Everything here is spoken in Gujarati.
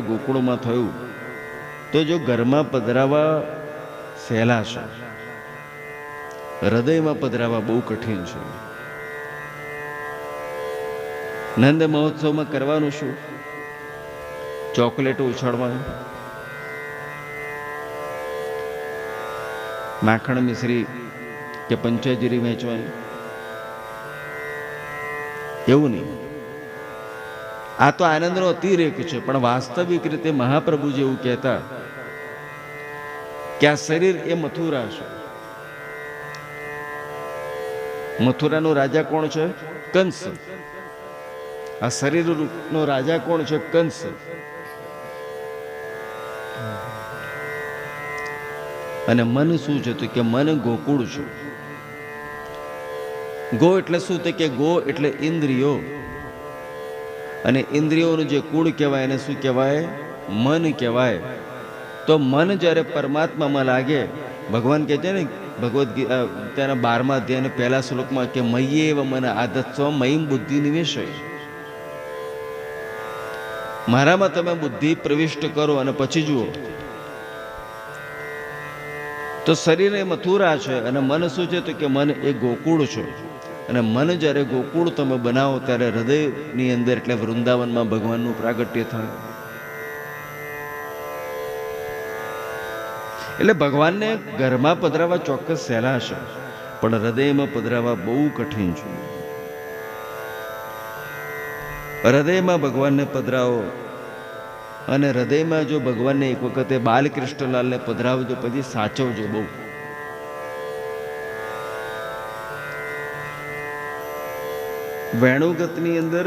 ગોકુળમાં થયું, તો જો ઘરમાં પધરાવા સહેલા છે, હૃદયમાં પધરાવા બહુ કઠિન છે. નંદ મહોત્સવમાં કરવાનું શું? ચોકલેટો ઉછાળવાનું? માખણ મિશ્રી કે પંચાજીરી વેચવાની? એવું નહીં. આ તો આનંદનો અતિરેક છે, પણ વાસ્તવિક રીતે મહાપ્રભુજી એવું કહેતા કે આ શરીર એ મથુરા છે. મથુરાનો રાજા કોણ છે? કંસ. આ શરીરનો રાજા કોણ છે? કંસ. અને મન શું છે કે મન ગોકુળ છે. ગો એટલે શું? તો કે ગો એટલે ઇન્દ્રિયો. અને ઇન્દ્રિયોનું જે કુળ કહેવાય, એને શું કહેવાય? મન કહેવાય. તો મન જ્યારે પરમાત્મામાં લાગે, ભગવાન કહે છે ને, ભગવદ્ ગીતા તેના બારમા અધ્યાયના પહેલા શ્લોકમાં કે મયે એવ મને આદત સ્વ મયમ બુદ્ધિ નિવેશ મારામાં તમે બુદ્ધિ પ્રવિષ્ટ કરો અને પછી જુઓ. તો શરીર એ મથુરા છે અને મન શું છે? તો કે મન એ ગોકુળ છે. અને મન જ્યારે ગોકુળ તમે બનાવો ત્યારે હૃદયની અંદર એટલે વૃંદાવનમાં ભગવાનનું પ્રાગટ્ય થાય. એટલે ભગવાનને ઘરમાં પધરાવા ચોક્કસ સહેલા છે, પણ હૃદયમાં પધરાવા બહુ કઠિન છે. હૃદયમાં ભગવાનને પધરાવો અને હૃદયમાં જો ભગવાનને એક વખતે બાલકૃષ્ણલાલને પધરાવજો પછી સાચવજો બહુ. વેણુગતની અંદર